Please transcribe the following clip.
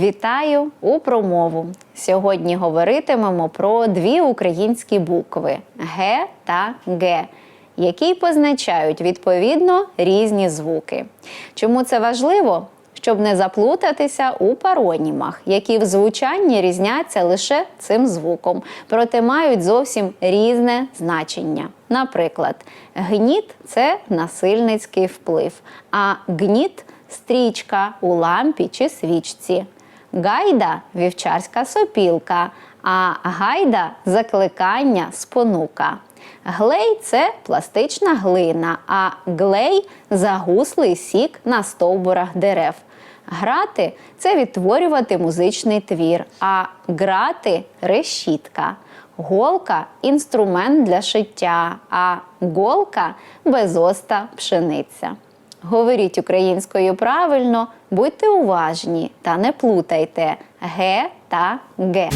Вітаю у промову. Сьогодні говоритимемо про дві українські букви Г та Г, які позначають відповідно різні звуки. Чому це важливо? Щоб не заплутатися у паронімах, які в звучанні різняться лише цим звуком, проте мають зовсім різне значення. Наприклад, гніт це насильницький вплив, а гніт стрічка у лампі чи свічці. Гайда вівчарська сопілка, а гайда закликання спонука. Глей це пластична глина, а глей загуслий сік на стовбурах дерев. Грати це відтворювати музичний твір, а грати решітка. Голка інструмент для шиття, а голка безоста пшениця. Говоріть українською правильно, будьте уважні та не плутайте Г та Г.